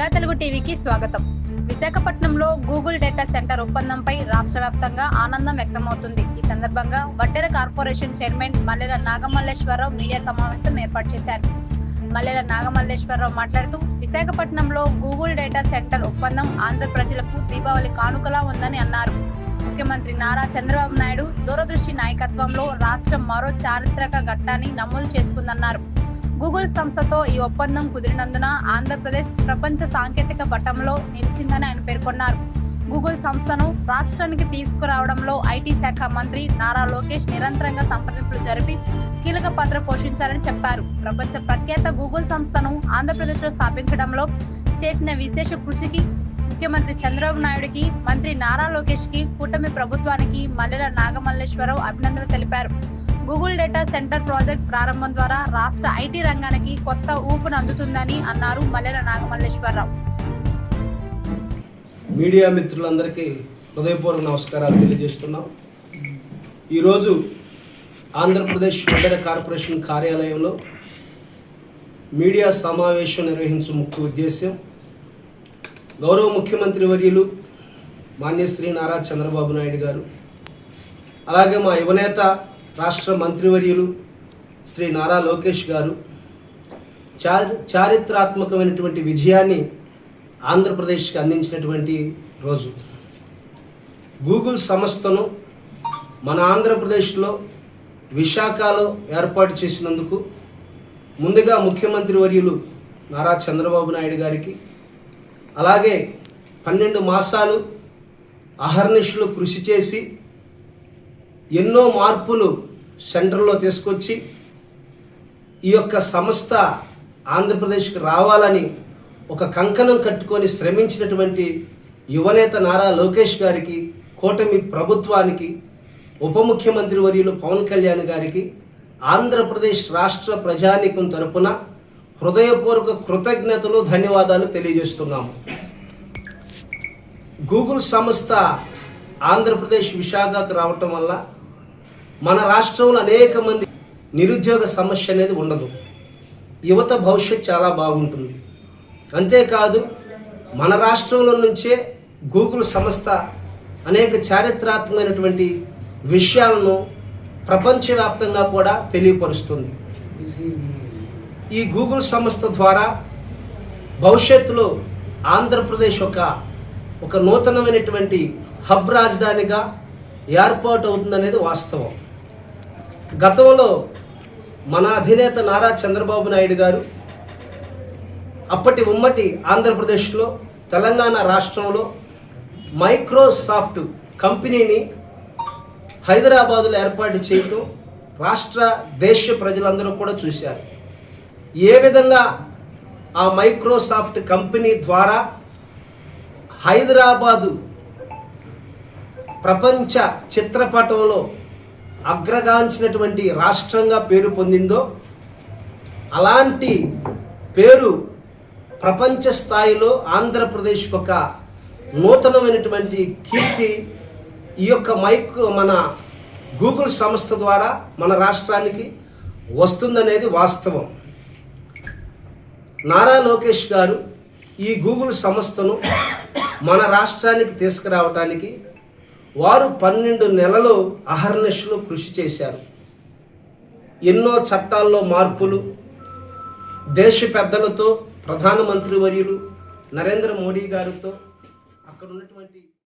Mega Telugu టీవీకి స్వాగతం. విశాఖపట్నంలో గూగుల్ డేటా సెంటర్ ఒప్పందంపై రాష్ట్ర వ్యాప్తంగా ఆనందం వ్యక్తమవుతుంది. ఈ సందర్భంగా Vaddera corporation chairman Mallela Nagamalleswararao media సమావేశం ఏర్పాటు చేశారు. మల్లెల నాగమల్లేశ్వరరావు మాట్లాడుతూ విశాఖపట్నంలో గూగుల్ డేటా సెంటర్ ఒప్పందం ఆంధ్ర ప్రజలకు దీపావళి కానుకలా ఉందని అన్నారు. ముఖ్యమంత్రి నారా చంద్రబాబు నాయుడు దూరదృష్టి నాయకత్వంలో రాష్ట్రం మరో చారిత్రక ఘట్టాన్ని నమోదు చేసుకుందన్నారు. గూగుల్ సంస్థతో ఈ ఒప్పందం కుదిరినందున ఆంధ్రప్రదేశ్ ప్రపంచ సాంకేతిక పటంలో నిలిచిందని ఆయన పేర్కొన్నారు. గూగుల్ సంస్థను రాష్ట్రానికి తీసుకురావడంలో ఐటీ శాఖ మంత్రి నారా లోకేష్ నిరంతరంగా సంప్రదింపులు జరిపి కీలక పాత్ర పోషించారని చెప్పారు. ప్రపంచ ప్రఖ్యాత గూగుల్ సంస్థను ఆంధ్రప్రదేశ్లో స్థాపించడంలో చేసిన విశేష కృషికి ముఖ్యమంత్రి చంద్రబాబు నాయుడుకి మంత్రి నారా లోకేష్కి కూటమి ప్రభుత్వానికి మల్లెల నాగమల్లేశ్వరరావు అభినందనలు తెలిపారు. గూగుల్ డేటా సెంటర్ ప్రాజెక్ట్ ప్రారంభం ద్వారా రాష్ట్ర ఐటీ రంగానికి కొత్త ఊపును అందుతుందని అన్నారు మల్లెల నాగమల్లేశ్వరరావు. మీడియా మిత్రులందరికీ హృదయపూర్వక నమస్కారాలు తెలియజేస్తున్నాం. ఈరోజు ఆంధ్రప్రదేశ్ వడ్డెర కార్పొరేషన్ కార్యాలయంలో మీడియా సమావేశం నిర్వహించే ముఖ్య ఉద్దేశ్యం గౌరవ ముఖ్యమంత్రి వర్యులు మాన్యశ్రీ నారా చంద్రబాబు నాయుడు గారు అలాగే మా యువనేత రాష్ట్ర మంత్రివర్యులు శ్రీ నారా లోకేష్ గారు. చారి చారిత్రాత్మకమైనటువంటి విజయాన్ని ఆంధ్రప్రదేశ్కి అందించినటువంటి రోజు. గూగుల్ సంస్థను మన ఆంధ్రప్రదేశ్లో విశాఖలో ఏర్పాటు చేసినందుకు ముందుగా ముఖ్యమంత్రి వర్యులు నారా చంద్రబాబు నాయుడు గారికి అలాగే పన్నెండు మాసాలు అహర్నిశలు కృషి చేసి ఎన్నో మార్పులు సెంటర్లో తీసుకొచ్చి ఈ యొక్క సంస్థ ఆంధ్రప్రదేశ్కి రావాలని ఒక కంకణం కట్టుకొని శ్రమించినటువంటి యువనేత నారా లోకేష్ గారికి కూటమి ప్రభుత్వానికి ఉప ముఖ్యమంత్రి వర్యులు పవన్ కళ్యాణ్ గారికి ఆంధ్రప్రదేశ్ రాష్ట్ర ప్రజానీకం తరపున హృదయపూర్వక కృతజ్ఞతలు ధన్యవాదాలు తెలియజేస్తున్నాము గూగుల్ సంస్థ ఆంధ్రప్రదేశ్ విశాఖకు రావటం వల్ల మన రాష్ట్రంలో అనేక మంది నిరుద్యోగ సమస్య అనేది ఉండదు. యువత భవిష్యత్ చాలా బాగుంటుంది. అంతేకాదు మన రాష్ట్రంలో నుంచే గూగుల్ సంస్థ అనేక చారిత్రాత్మకమైనటువంటి విషయాలను ప్రపంచవ్యాప్తంగా కూడా తెలియపరుస్తుంది. ఈ గూగుల్ సంస్థ ద్వారా భవిష్యత్తులో ఆంధ్రప్రదేశ్ ఒక ఒక నూతనమైనటువంటి హబ్ రాజధానిగా ఏర్పాటు అవుతుందనేది వాస్తవం. గతంలో మన అధినేత నారా చంద్రబాబు నాయుడు గారు అప్పటి ఉమ్మటి ఆంధ్రప్రదేశ్లో తెలంగాణ రాష్ట్రంలో మైక్రోసాఫ్ట్ కంపెనీని హైదరాబాదులో ఏర్పాటు చేయటం రాష్ట్ర దేశ ప్రజలందరూ కూడా చూశారు. ఏ విధంగా ఆ మైక్రోసాఫ్ట్ కంపెనీ ద్వారా హైదరాబాదు ప్రపంచ చిత్రపటంలో అగ్రగాంచినటువంటి రాష్ట్రంగా పేరు పొందిందో అలాంటి పేరు ప్రపంచ స్థాయిలో ఆంధ్రప్రదేశ్ ఒక నూతనమైనటువంటి కీర్తి ఈ యొక్క మైక్ మన గూగుల్ సంస్థ ద్వారా మన రాష్ట్రానికి వస్తుందనేది వాస్తవం. నారా లోకేష్ గారు ఈ గూగుల్ సంస్థను మన రాష్ట్రానికి తీసుకురావటానికి వారు పన్నెండు నెలలు అహర్నిశలు కృషి చేశారు. ఎన్నో చట్టాల్లో మార్పులు దేశ పెద్దలతో ప్రధానమంత్రి వర్యులు నరేంద్ర మోడీ గారితో అక్కడ ఉన్నటువంటి